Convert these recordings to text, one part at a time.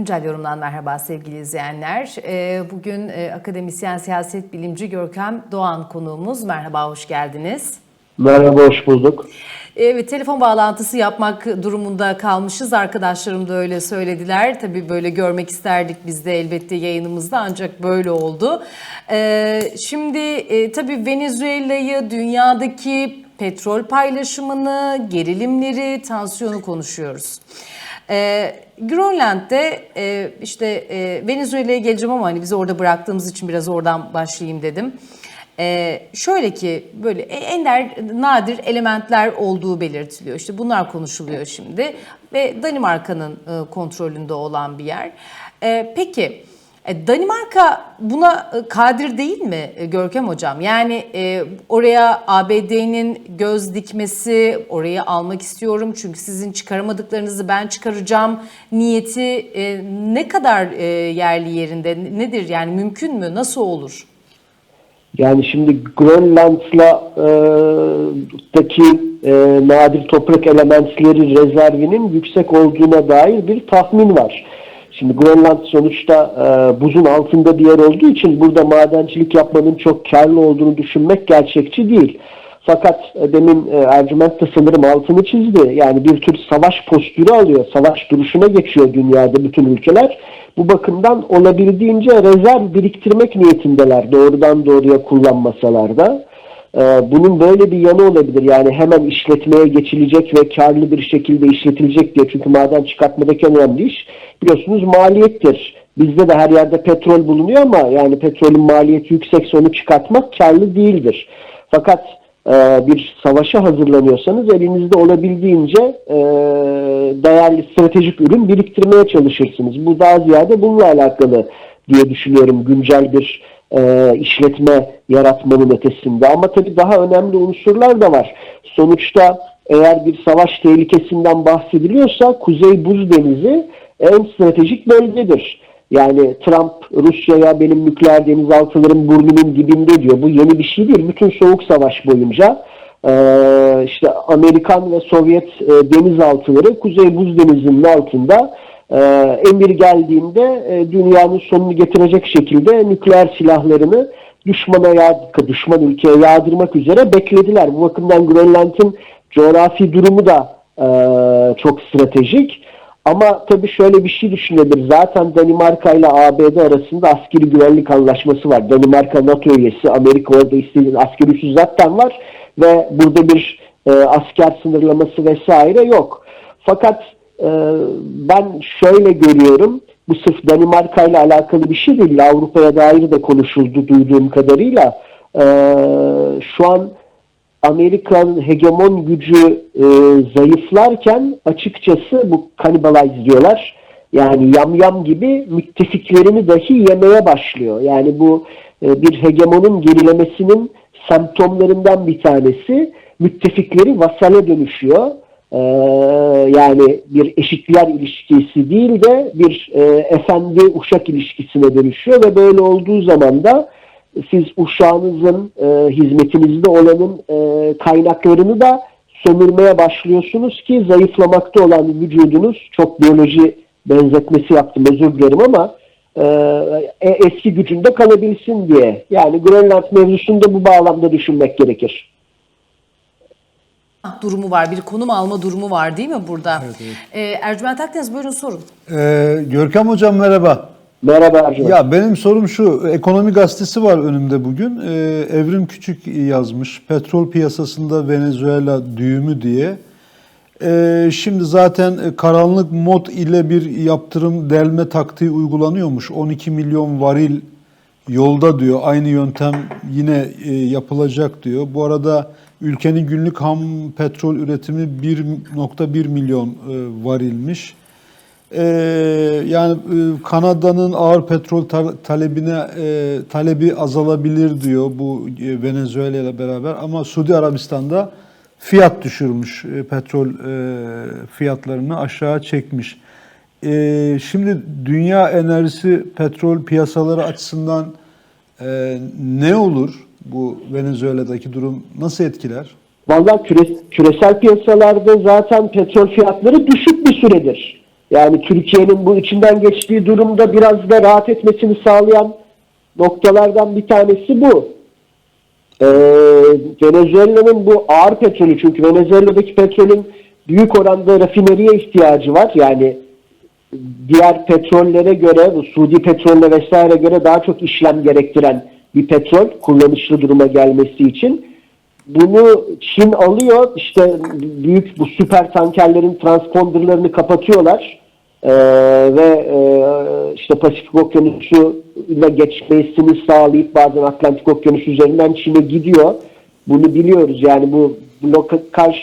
Güncel yorumdan merhaba sevgili izleyenler. Ee, Bugün e, akademisyen siyaset bilimci Görkem Doğan konuğumuz. Merhaba, hoş geldiniz. Merhaba, hoş bulduk. Evet, telefon bağlantısı yapmak durumunda kalmışız. Arkadaşlarım da öyle söylediler. Tabii böyle görmek isterdik biz de elbette yayınımızda ancak böyle oldu. Ee, Şimdi e, tabii Venezuela'yı, dünyadaki petrol paylaşımını, gerilimleri, tansiyonu konuşuyoruz. Ee, Grönland'de e, işte e, Venezuela'ya geleceğim ama hani bizi orada bıraktığımız için biraz oradan başlayayım dedim. Ee, şöyle ki böyle e, ender nadir elementler olduğu belirtiliyor. İşte bunlar konuşuluyor şimdi ve Danimarka'nın e, kontrolünde olan bir yer. Ee, peki e, Danimarka buna e, kadir değil mi e, Görkem Hocam? Yani oraya ABD'nin göz dikmesi, orayı almak istiyorum çünkü sizin çıkaramadıklarınızı ben çıkaracağım niyeti ne kadar yerli yerinde nedir? Yani mümkün mü? Nasıl olur? Yani şimdi Grönland'la e, e, nadir toprak elementleri rezervinin yüksek olduğuna dair bir tahmin var. Şimdi Grönland sonuçta e, buzun altında bir yer olduğu için burada madencilik yapmanın çok karlı olduğunu düşünmek gerçekçi değil. Fakat e, demin e, Ercüment de sanırım altını çizdi. Yani bir tür savaş postürü alıyor. Savaş duruşuna geçiyor dünyada bütün ülkeler. Bu bakımdan olabildiğince rezerv biriktirmek niyetindeler doğrudan doğruya kullanmasalar da. E, bunun böyle bir yanı olabilir. Yani hemen işletmeye geçilecek ve karlı bir şekilde işletilecek diye. Çünkü maden çıkartmadaki önemli iş biliyorsunuz maliyettir. Bizde de her yerde petrol bulunuyor ama yani petrolün maliyeti yüksekse onu çıkartmak karlı değildir. Fakat e, bir savaşa hazırlanıyorsanız elinizde olabildiğince e, değerli stratejik ürün biriktirmeye çalışırsınız. Bu daha ziyade bununla alakalı diye düşünüyorum güncel bir e, işletme yaratmanın ötesinde. Ama tabii daha önemli unsurlar da var. Sonuçta eğer bir savaş tehlikesinden bahsediliyorsa Kuzey Buz Denizi en stratejik bölgedir. Yani Trump Rusya'ya benim nükleer denizaltılarım burnumun dibinde diyor. Bu yeni bir şey değil. Bütün soğuk savaş boyunca e, işte Amerikan ve Sovyet e, denizaltıları Kuzey Buz Denizi'nin altında e, emir geldiğinde e, dünyanın sonunu getirecek şekilde nükleer silahlarını düşmana yağ, düşman ülkeye yağdırmak üzere beklediler. Bu bakımdan Grönland'ın coğrafi durumu da e, çok stratejik. Ama tabii şöyle bir şey düşünebilir. Zaten Danimarka ile ABD arasında askeri güvenlik anlaşması var. Danimarka NATO üyesi, Amerika orada istediğin askeri üssü zaten var ve burada bir e, asker sınırlaması vesaire yok. Fakat ben şöyle görüyorum. Bu sırf Danimarka ile alakalı bir şey değil. Avrupa'ya dair de konuşuldu duyduğum kadarıyla. E, şu an Amerika'nın hegemon gücü e, zayıflarken açıkçası bu kanibalize diyorlar. Yani yamyam gibi müttefiklerini dahi yemeye başlıyor. Yani bu e, bir hegemonun gerilemesinin semptomlarından bir tanesi müttefikleri vasale dönüşüyor. E, yani bir eşitler ilişkisi değil de bir e, efendi uşak ilişkisine dönüşüyor ve böyle olduğu zaman da siz uşağınızın e, hizmetinizde olanın e, kaynaklarını da sömürmeye başlıyorsunuz ki zayıflamakta olan vücudunuz çok biyoloji benzetmesi yaptım özür dilerim ama e, eski gücünde kalabilsin diye. Yani Grönland mevzusunda bu bağlamda düşünmek gerekir. Durumu var. Bir konum alma durumu var değil mi burada? Evet, evet. Ee, Ercüment Akdeniz buyurun sorun. Ee, Görkem Hocam merhaba. Merhaba Ercüment. Ya benim sorum şu, Ekonomi Gazetesi var önümde bugün. Ee, Evrim Küçük yazmış, petrol piyasasında Venezuela düğümü diye. Ee, şimdi zaten karanlık mod ile bir yaptırım delme taktiği uygulanıyormuş. 12 milyon varil yolda diyor. Aynı yöntem yine e, yapılacak diyor. Bu arada ülkenin günlük ham petrol üretimi 1.1 milyon e, varilmiş. Ee, yani e, Kanada'nın ağır petrol ta- talebine e, talebi azalabilir diyor bu e, Venezuela ile beraber ama Suudi Arabistan'da fiyat düşürmüş e, petrol e, fiyatlarını aşağı çekmiş. E, şimdi dünya enerjisi petrol piyasaları açısından e, ne olur bu Venezuela'daki durum nasıl etkiler? Vallahi küre, küresel piyasalarda zaten petrol fiyatları düşük bir süredir. Yani Türkiye'nin bu içinden geçtiği durumda biraz da rahat etmesini sağlayan noktalardan bir tanesi bu. Ee, Venezuela'nın bu ağır petrolü çünkü Venezuela'daki petrolün büyük oranda rafineriye ihtiyacı var. Yani diğer petrollere göre, bu Suudi petrolle vesaire göre daha çok işlem gerektiren bir petrol kullanışlı duruma gelmesi için. Bunu Çin alıyor, işte büyük bu süper tankerlerin transponderlarını kapatıyorlar Ee, ve e, işte Pasifik Okyanusu'na geçmesini sağlayıp bazen Atlantik Okyanusu üzerinden Çin'e gidiyor. Bunu biliyoruz yani bu blokaj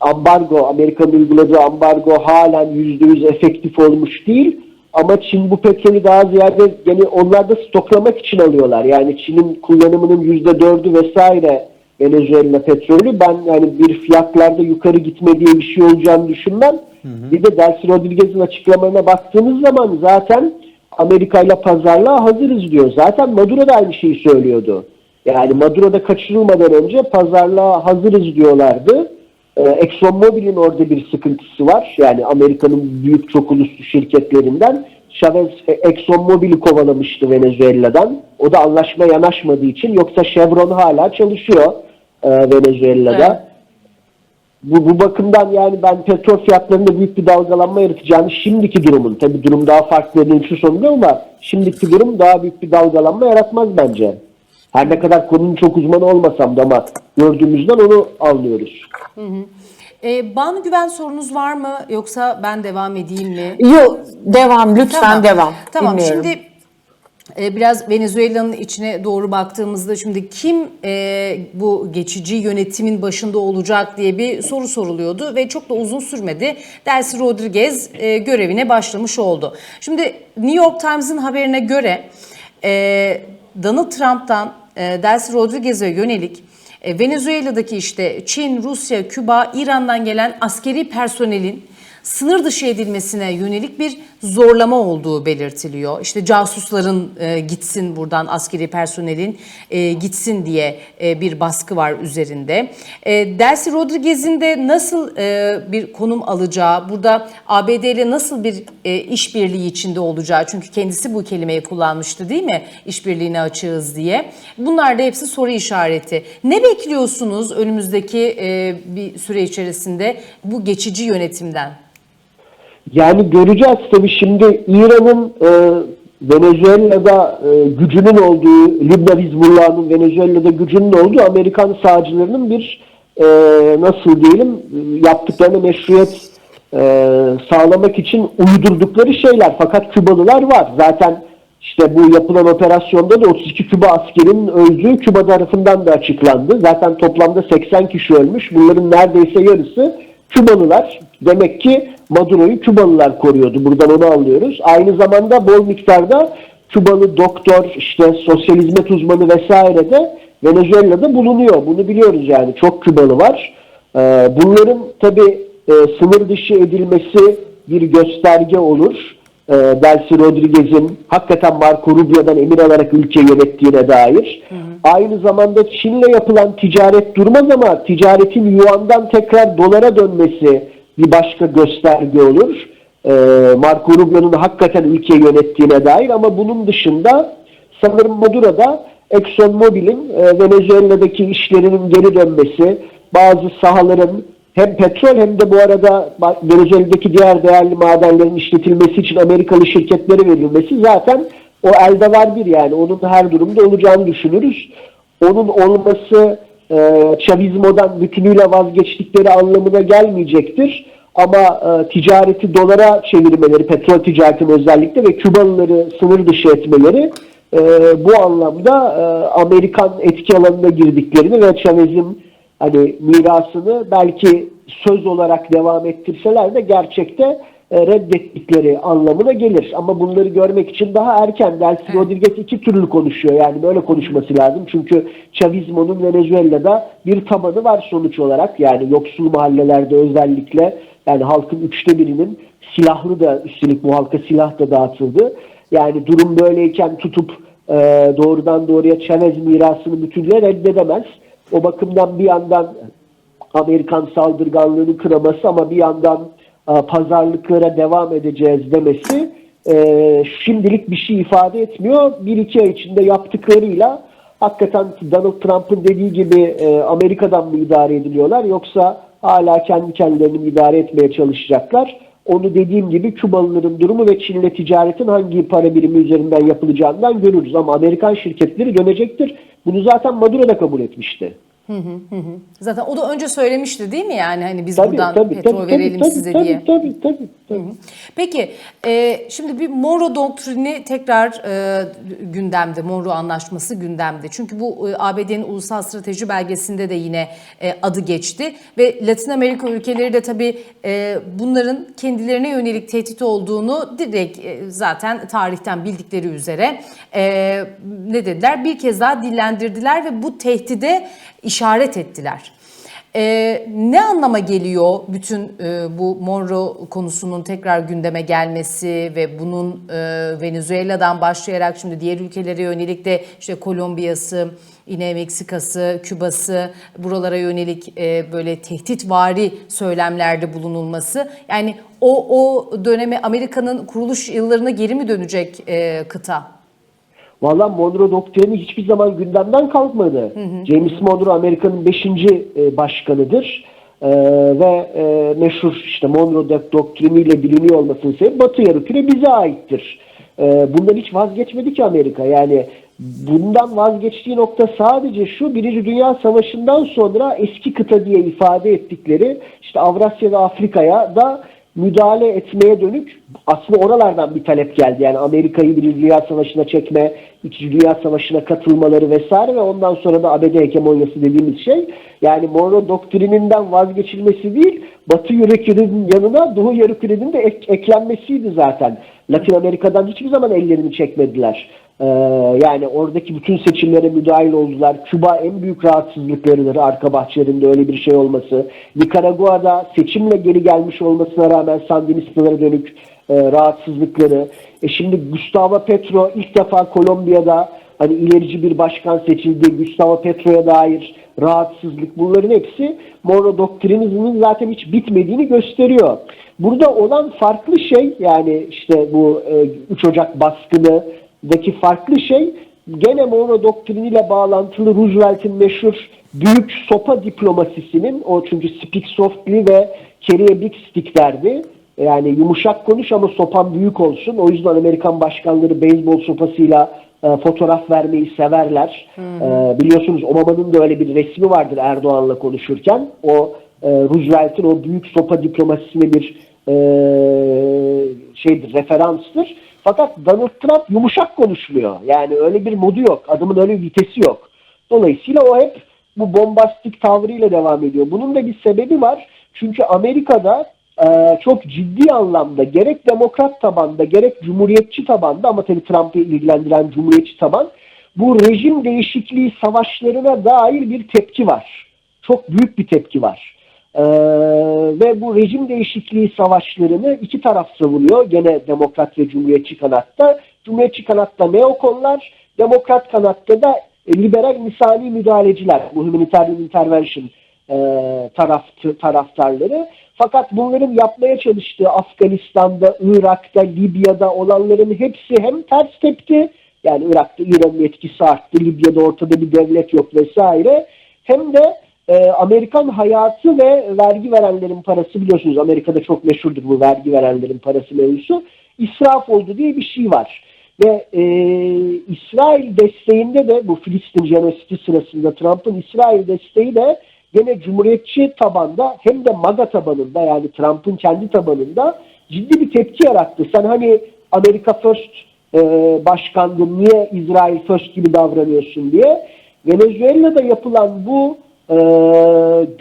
ambargo, Amerika'nın uyguladığı ambargo halen %100 efektif olmuş değil. Ama Çin bu petrolü daha ziyade yani onlar da stoklamak için alıyorlar. Yani Çin'in kullanımının %4'ü vesaire Venezuela petrolü. Ben yani bir fiyatlarda yukarı gitme diye bir şey olacağını düşünmem. Bir de Delcy Rodriguez'in açıklamalarına baktığınız zaman zaten Amerika ile pazarlığa hazırız diyor. Zaten Maduro da aynı şeyi söylüyordu. Yani Maduro'da kaçırılmadan önce pazarlığa hazırız diyorlardı. Ee, ExxonMobil'in orada bir sıkıntısı var. Yani Amerika'nın büyük çok uluslu şirketlerinden. Chavez e, ExxonMobil'i kovalamıştı Venezuela'dan. O da anlaşma yanaşmadığı için. Yoksa Chevron hala çalışıyor e, Venezuela'da. Evet. Bu, bu bakımdan yani ben petrol fiyatlarında büyük bir dalgalanma yaratacağını şimdiki durumun, tabii durum daha farklı şu sonunda ama şimdiki durum daha büyük bir dalgalanma yaratmaz bence. Her ne kadar konunun çok uzmanı olmasam da ama gördüğümüzden onu anlıyoruz. Ee, Banu Güven sorunuz var mı yoksa ben devam edeyim mi? Yok devam lütfen devam. Tamam Dinliyorum. şimdi e, biraz Venezuela'nın içine doğru baktığımızda şimdi kim e, bu geçici yönetimin başında olacak diye bir soru soruluyordu ve çok da uzun sürmedi. Delcy Rodriguez e, görevine başlamış oldu. Şimdi New York Times'ın haberine göre e, Donald Trump'tan e, Delcy Rodriguez'e yönelik e, Venezuela'daki işte Çin, Rusya, Küba, İran'dan gelen askeri personelin sınır dışı edilmesine yönelik bir zorlama olduğu belirtiliyor. İşte casusların e, gitsin buradan askeri personelin e, gitsin diye e, bir baskı var üzerinde. E, Delcy Rodriguez'in de nasıl e, bir konum alacağı, burada ABD ile nasıl bir e, işbirliği içinde olacağı çünkü kendisi bu kelimeyi kullanmıştı değil mi? İşbirliğine açığız diye. Bunlar da hepsi soru işareti. Ne bekliyorsunuz önümüzdeki e, bir süre içerisinde bu geçici yönetimden? Yani göreceğiz tabii şimdi İran'ın e, Venezuela'da e, gücünün olduğu, Libna Hizbullah'ın Venezuela'da gücünün olduğu Amerikan sağcılarının bir e, nasıl diyelim yaptıklarına meşruiyet e, sağlamak için uydurdukları şeyler. Fakat Kübalılar var. Zaten işte bu yapılan operasyonda da 32 Küba askerinin öldüğü Küba tarafından da açıklandı. Zaten toplamda 80 kişi ölmüş. Bunların neredeyse yarısı Kübalılar. Demek ki Maduro'yu Kübalılar koruyordu. Buradan onu anlıyoruz. Aynı zamanda bol miktarda Kübalı doktor, işte sosyal hizmet uzmanı vesaire de Venezuela'da bulunuyor. Bunu biliyoruz yani. Çok Kübalı var. Ee, bunların tabii e, sınır dışı edilmesi bir gösterge olur. E, Delcy Rodriguez'in hakikaten Marco Rubio'dan emir alarak ülke yönettiğine dair. Aynı zamanda Çin'le yapılan ticaret durmaz ama ticaretin yuandan tekrar dolara dönmesi bir başka gösterge olur. E, Marco Rubio'nun hakikaten ülkeyi yönettiğine dair ama bunun dışında sanırım Maduro'da ExxonMobil'in e, Venezuela'daki işlerinin geri dönmesi, bazı sahaların hem petrol hem de bu arada Venezuela'daki diğer değerli madenlerin işletilmesi için Amerikalı şirketlere verilmesi zaten o elde var bir yani. Onun her durumda olacağını düşünürüz. Onun olması e, Chavizmo'dan bütünüyle vazgeçtikleri anlamına gelmeyecektir. Ama e, ticareti dolara çevirmeleri, petrol ticaretini özellikle ve Kübalıları sınır dışı etmeleri e, bu anlamda e, Amerikan etki alanına girdiklerini ve Chavez'in hani mirasını belki söz olarak devam ettirseler de gerçekte reddettikleri anlamına gelir. Ama bunları görmek için daha erken. Delcy Rodriguez iki türlü konuşuyor. Yani böyle konuşması lazım. Çünkü Chavizmo'nun Venezuela'da bir tabanı var sonuç olarak. Yani yoksul mahallelerde özellikle yani halkın üçte birinin silahlı da üstelik bu halka silah da dağıtıldı. Yani durum böyleyken tutup e, doğrudan doğruya Chavez mirasını bütünle reddedemez. O bakımdan bir yandan Amerikan saldırganlığını kıraması ama bir yandan e, pazarlıklara devam edeceğiz demesi e, şimdilik bir şey ifade etmiyor. Bir iki ay içinde yaptıklarıyla hakikaten Donald Trump'ın dediği gibi e, Amerika'dan mı idare ediliyorlar yoksa hala kendi kendilerini idare etmeye çalışacaklar. Onu dediğim gibi Kübalıların durumu ve Çin'le ticaretin hangi para birimi üzerinden yapılacağından görürüz. Ama Amerikan şirketleri dönecektir. Bunu zaten Maduro da kabul etmişti. Zaten o da önce söylemişti değil mi yani hani biz Tabii, buradan tabii, petrol tabii, verelim tabii, size tabii, diye. Tabii tabii tabii. Peki e, şimdi bir Monroe doktrini tekrar e, gündemde, Monroe Anlaşması gündemde. Çünkü bu e, ABD'nin ulusal strateji belgesinde de yine e, adı geçti. Ve Latin Amerika ülkeleri de tabii e, bunların kendilerine yönelik tehdit olduğunu direkt e, zaten tarihten bildikleri üzere e, ne dediler? Bir kez daha dillendirdiler ve bu tehdide işaret ettiler. Ee, ne anlama geliyor bütün e, bu Monroe konusunun tekrar gündeme gelmesi ve bunun e, Venezuela'dan başlayarak şimdi diğer ülkelere yönelik de işte Kolombiya'sı, yine Meksika'sı, Küba'sı buralara yönelik e, böyle tehditvari söylemlerde bulunulması. Yani o o döneme Amerika'nın kuruluş yıllarına geri mi dönecek e, kıta? Valla Monroe doktrini hiçbir zaman gündemden kalkmadı. James Monroe Amerika'nın 5. başkanıdır. Ee, ve e, meşhur işte Monroe dok- doktriniyle biliniyor olmasının sebebi Batı yarımküre bize aittir. Ee, bundan hiç vazgeçmedi ki Amerika. Yani bundan vazgeçtiği nokta sadece şu Birinci Dünya Savaşı'ndan sonra eski kıta diye ifade ettikleri işte Avrasya ve Afrika'ya da müdahale etmeye dönük aslında oralardan bir talep geldi. Yani Amerika'yı Birinci Dünya Savaşı'na çekme, İkinci Dünya Savaşı'na katılmaları vesaire ve ondan sonra da ABD hegemonyası dediğimiz şey. Yani Monroe doktrininden vazgeçilmesi değil, Batı yarı yanına Doğu yarı de ek- eklenmesiydi zaten. Latin Amerika'dan hiçbir zaman ellerini çekmediler. Ee, yani oradaki bütün seçimlere müdahil oldular. Küba en büyük rahatsızlıklarıdır arka bahçelerinde öyle bir şey olması. Nikaragua'da seçimle geri gelmiş olmasına rağmen Sandinistalara dönük e, rahatsızlıkları. E şimdi Gustavo Petro ilk defa Kolombiya'da hani ilerici bir başkan seçildi. Gustavo Petro'ya dair rahatsızlık bunların hepsi Monroe doktrininin zaten hiç bitmediğini gösteriyor. Burada olan farklı şey yani işte bu e, 3 Ocak baskını daki farklı şey gene Monroe doktriniyle bağlantılı Roosevelt'in meşhur büyük sopa diplomasisinin o çünkü speak softly ve carry big stick derdi. Yani yumuşak konuş ama sopan büyük olsun. O yüzden Amerikan başkanları beyzbol sopasıyla e, fotoğraf vermeyi severler. E, biliyorsunuz Obama'nın da öyle bir resmi vardır Erdoğan'la konuşurken. O e, Roosevelt'in o büyük sopa diplomasisine bir e, şeydir, referanstır. Fakat Donald Trump yumuşak konuşmuyor. Yani öyle bir modu yok. Adamın öyle bir vitesi yok. Dolayısıyla o hep bu bombastik tavrıyla devam ediyor. Bunun da bir sebebi var. Çünkü Amerika'da e, çok ciddi anlamda gerek demokrat tabanda gerek cumhuriyetçi tabanda ama tabii Trump'ı ilgilendiren cumhuriyetçi taban bu rejim değişikliği savaşlarına dair bir tepki var. Çok büyük bir tepki var. Ee, ve bu rejim değişikliği savaşlarını iki taraf savunuyor. Gene demokrat ve cumhuriyetçi kanatta. Cumhuriyetçi kanatta neokonlar, demokrat kanatta da liberal misali müdahaleciler. Bu humanitarian intervention e, taraf, taraftarları. Fakat bunların yapmaya çalıştığı Afganistan'da, Irak'ta, Libya'da olanların hepsi hem ters tepki, yani Irak'ta İran'ın etkisi arttı, Libya'da ortada bir devlet yok vesaire. Hem de e, Amerikan hayatı ve vergi verenlerin parası biliyorsunuz Amerika'da çok meşhurdur bu vergi verenlerin parası mevzusu. İsraf oldu diye bir şey var. Ve e, İsrail desteğinde de bu Filistin jenosidi sırasında Trump'ın İsrail desteği de gene cumhuriyetçi tabanda hem de MAGA tabanında yani Trump'ın kendi tabanında ciddi bir tepki yarattı. Sen hani Amerika First e, başkandın niye İsrail First gibi davranıyorsun diye. Venezuela'da yapılan bu e,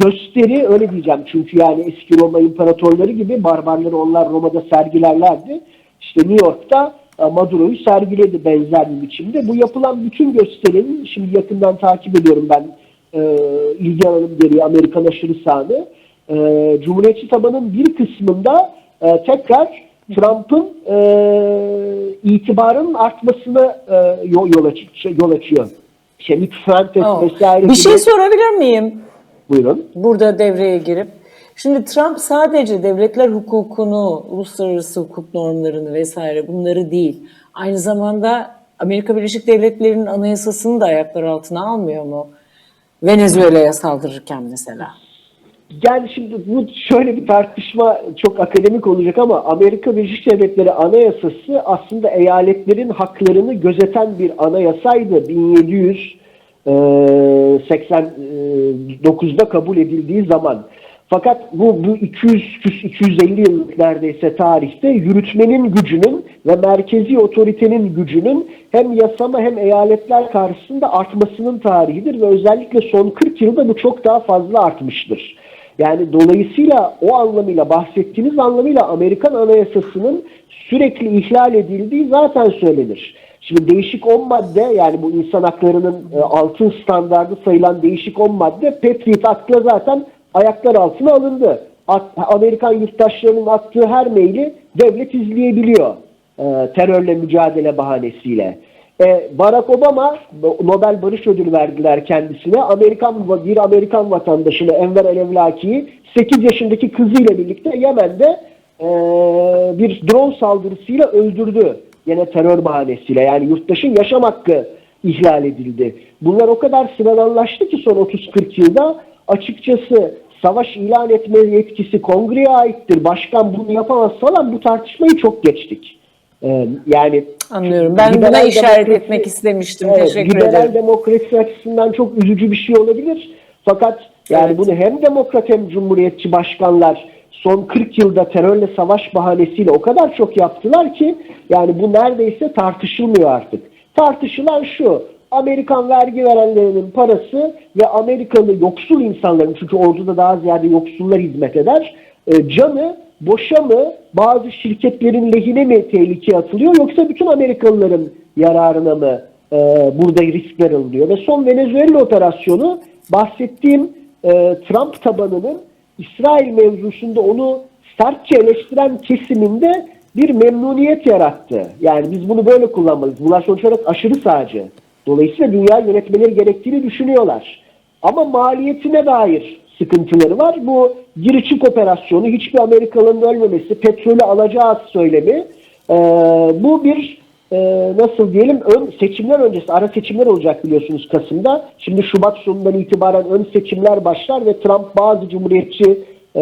gösteri öyle diyeceğim çünkü yani eski Roma imparatorları gibi barbarları onlar Roma'da sergilerlerdi. İşte New York'ta e, Maduro'yu sergiledi benzer bir biçimde. Bu yapılan bütün gösterinin şimdi yakından takip ediyorum ben e, ilgi alanım gereği Amerikan aşırı sağını. E, Cumhuriyetçi tabanın bir kısmında e, tekrar Trump'ın e, itibarının artmasına e, yol, yol, aç, yol açıyor. İşte Nick Fuentes Oh. vesaire Bir şey gibi- sorabilir miyim? Buyurun. Burada devreye girip. Şimdi Trump sadece devletler hukukunu, uluslararası hukuk normlarını vesaire bunları değil. Aynı zamanda Amerika Birleşik Devletleri'nin anayasasını da ayaklar altına almıyor mu? Venezuela'ya saldırırken mesela. Yani şimdi bu şöyle bir tartışma çok akademik olacak ama Amerika Birleşik Devletleri Anayasası aslında eyaletlerin haklarını gözeten bir anayasaydı. 1789'da kabul edildiği zaman. Fakat bu, bu 200 250 yıllık neredeyse tarihte yürütmenin gücünün ve merkezi otoritenin gücünün hem yasama hem eyaletler karşısında artmasının tarihidir ve özellikle son 40 yılda bu çok daha fazla artmıştır. Yani dolayısıyla o anlamıyla bahsettiğiniz anlamıyla Amerikan Anayasası'nın sürekli ihlal edildiği zaten söylenir. Şimdi değişik 10 madde yani bu insan haklarının e, altın standardı sayılan değişik 10 madde Patriot Act'la zaten ayaklar altına alındı. Amerikan yurttaşlarının attığı her maili devlet izleyebiliyor e, terörle mücadele bahanesiyle. E, Barack Obama Nobel Barış Ödülü verdiler kendisine. Amerikan bir Amerikan vatandaşını Enver El-Evlaki'yi 8 yaşındaki kızıyla birlikte Yemen'de e, bir drone saldırısıyla öldürdü. Yine terör bahanesiyle. Yani yurttaşın yaşam hakkı ihlal edildi. Bunlar o kadar sıradanlaştı ki son 30-40 yılda açıkçası savaş ilan etme yetkisi kongreye aittir. Başkan bunu yapamaz falan bu tartışmayı çok geçtik. Ee, yani Anlıyorum. Ben buna liberal işaret demokrasi- etmek istemiştim. Evet, Teşekkür liberal ederim. demokrasi açısından çok üzücü bir şey olabilir. Fakat yani Evet. bunu hem demokrat hem cumhuriyetçi başkanlar son 40 yılda terörle savaş bahanesiyle o kadar çok yaptılar ki yani bu neredeyse tartışılmıyor artık. Tartışılan şu. Amerikan vergi verenlerinin parası ve Amerikalı yoksul insanların çünkü orduda daha ziyade yoksullar hizmet eder. E, canı boşa mı bazı şirketlerin lehine mi tehlikeye atılıyor yoksa bütün Amerikalıların yararına mı e, burada riskler alınıyor? Ve son Venezuela operasyonu bahsettiğim e, Trump tabanının İsrail mevzusunda onu sertçe eleştiren kesiminde bir memnuniyet yarattı. Yani biz bunu böyle kullanmalıyız. Bunlar sonuç olarak aşırı sağcı. Dolayısıyla dünya yönetmeleri gerektiğini düşünüyorlar. Ama maliyetine dair sıkıntıları var. Bu gir çık operasyonu, hiçbir Amerikalı'nın ölmemesi, petrolü alacağız söylemi. Ee, bu bir e, nasıl diyelim ön seçimler öncesi ara seçimler olacak biliyorsunuz Kasım'da. Şimdi Şubat sonundan itibaren ön seçimler başlar ve Trump bazı cumhuriyetçi e,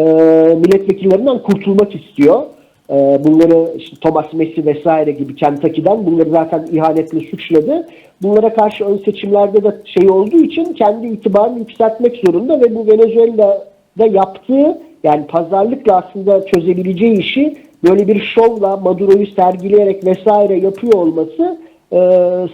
milletvekillerinden kurtulmak istiyor. E, bunları işte Thomas Messi vesaire gibi Kentucky'den bunları zaten ihanetle suçladı. Bunlara karşı ön seçimlerde de şey olduğu için kendi itibarını yükseltmek zorunda ve bu Venezuela'da yaptığı yani pazarlıkla aslında çözebileceği işi böyle bir şovla Maduro'yu sergileyerek vesaire yapıyor olması e,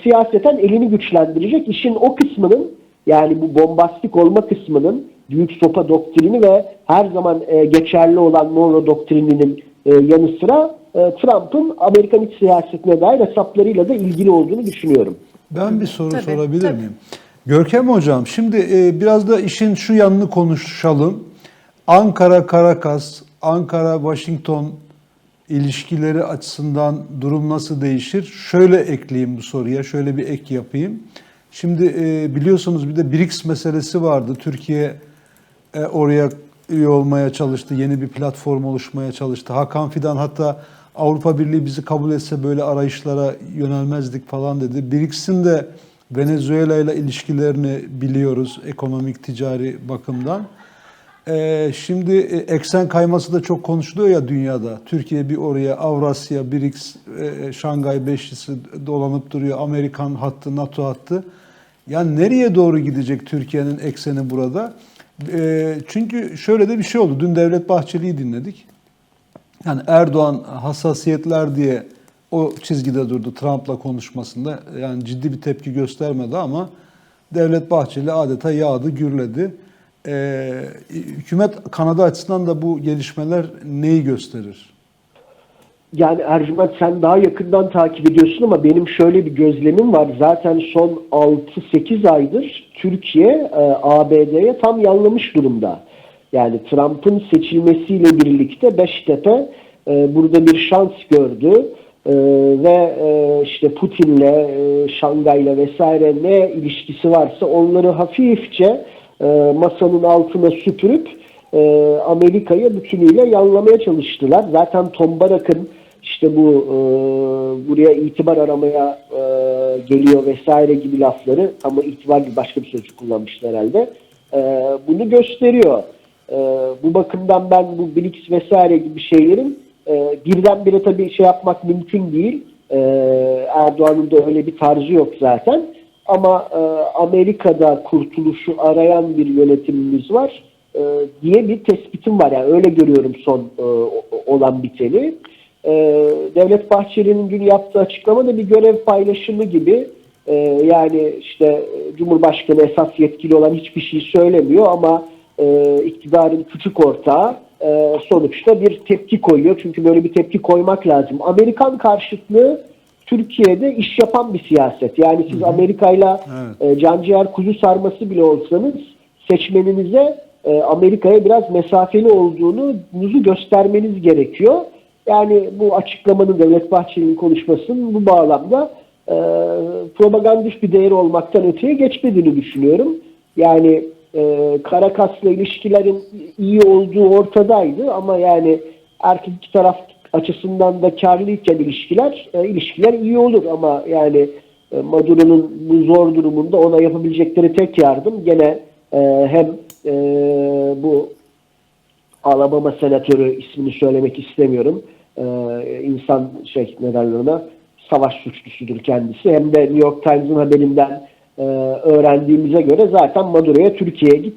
siyaseten elini güçlendirecek. İşin o kısmının yani bu bombastik olma kısmının büyük sopa doktrini ve her zaman e, geçerli olan Monroe doktrininin e, yanı sıra e, Trump'ın Amerikan iç siyasetine dair hesaplarıyla da ilgili olduğunu düşünüyorum. Ben bir soru Tabii, sorabilir tabii. miyim? Görkem Hocam, şimdi e, biraz da işin şu yanını konuşalım. Ankara-Karakas, Ankara-Washington ilişkileri açısından durum nasıl değişir? Şöyle ekleyeyim bu soruya, şöyle bir ek yapayım. Şimdi e, biliyorsunuz bir de BRICS meselesi vardı. Türkiye e, oraya üye olmaya çalıştı, yeni bir platform oluşmaya çalıştı. Hakan Fidan hatta Avrupa Birliği bizi kabul etse böyle arayışlara yönelmezdik falan dedi. BRICS'in de Venezuela ile ilişkilerini biliyoruz ekonomik, ticari bakımdan. Ee, şimdi e, eksen kayması da çok konuşuluyor ya dünyada. Türkiye bir oraya, Avrasya, BRICS, e, Şangay Beşlisi dolanıp duruyor. Amerikan hattı, NATO hattı. Yani nereye doğru gidecek Türkiye'nin ekseni burada? E, çünkü şöyle de bir şey oldu. Dün Devlet Bahçeli'yi dinledik. Yani Erdoğan hassasiyetler diye o çizgide durdu Trump'la konuşmasında. Yani ciddi bir tepki göstermedi ama Devlet Bahçeli adeta yağdı, gürledi. Ee, hükümet kanadı açısından da bu gelişmeler neyi gösterir? Yani Ercüment sen daha yakından takip ediyorsun ama benim şöyle bir gözlemim var. Zaten son 6-8 aydır Türkiye e, ABD'ye tam yanlamış durumda. Yani Trump'ın seçilmesiyle birlikte Beştepe e, burada bir şans gördü. E, ve e, işte Putin'le, e, Şangay'la vesaire ne ilişkisi varsa onları hafifçe e, masanın altına süpürüp e, Amerika'yı bütünüyle yanlamaya çalıştılar. Zaten Tom Barak'ın işte bu e, buraya itibar aramaya e, geliyor vesaire gibi lafları ama itibar gibi başka bir sözcük kullanmıştı herhalde. E, bunu gösteriyor. E, bu bakımdan ben bu BRICS vesaire gibi şeylerin e, birdenbire tabii şey yapmak mümkün değil. E, Erdoğan'ın da öyle bir tarzı yok zaten. Ama e, Amerika'da kurtuluşu arayan bir yönetimimiz var e, diye bir tespitim var. Yani öyle görüyorum son e, olan biteni. E, Devlet Bahçeli'nin dün yaptığı açıklama da bir görev paylaşımı gibi. E, yani işte e, Cumhurbaşkanı esas yetkili olan hiçbir şey söylemiyor ama e, iktidarın küçük ortağı e, sonuçta bir tepki koyuyor. Çünkü böyle bir tepki koymak lazım. Amerikan karşıtlığı Türkiye'de iş yapan bir siyaset. Yani siz Amerika'yla Evet. e, canciğer kuzu sarması bile olsanız seçmeninize e, Amerika'ya biraz mesafeli olduğunuzu göstermeniz gerekiyor. Yani bu açıklamanın Devlet Bahçeli'nin konuşmasının bu bağlamda e, propagandist bir değeri olmaktan öteye geçmediğini düşünüyorum. Yani e, Karakas'la ilişkilerin iyi olduğu ortadaydı ama yani erkek iki taraf açısından da karlıyken ilişkiler e, ilişkiler iyi olur ama yani e, Maduro'nun bu zor durumunda ona yapabilecekleri tek yardım gene e, hem e, bu Alabama senatörü ismini söylemek istemiyorum. E, insan şey ne derler ona savaş suçlusudur kendisi. Hem de New York Times'ın haberinden e, öğrendiğimize göre zaten Maduro'ya Türkiye'ye git.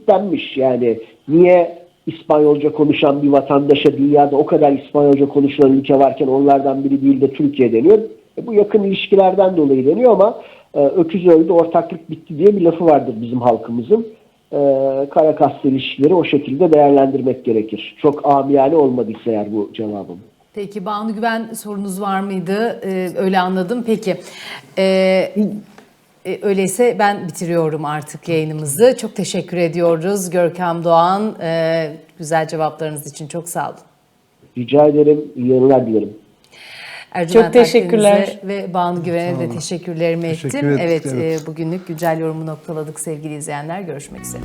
Yani niye İspanyolca konuşan bir vatandaşa dünyada o kadar İspanyolca konuşulan ülke varken onlardan biri değil de Türkiye deniyor. E, bu yakın ilişkilerden dolayı deniyor ama e, öküz öldü ortaklık bitti diye bir lafı vardır bizim halkımızın. E, kara kaslı ilişkileri o şekilde değerlendirmek gerekir. Çok amiyane olmadıysa eğer bu cevabım. Peki Banu Güven sorunuz var mıydı? Ee, öyle anladım. Peki. Ee, e, öyleyse ben bitiriyorum artık yayınımızı. Çok teşekkür ediyoruz Görkem Doğan. Ee, güzel cevaplarınız için çok sağ olun. Rica ederim. İyi yayınlar dilerim. Ercüment Çok teşekkürler. Akdeniz'e ve Banu Güven'e de teşekkürlerimi Teşekkür ettim. ettik, evet, evet. e, bugünlük güncel yorumu noktaladık sevgili izleyenler. Görüşmek üzere.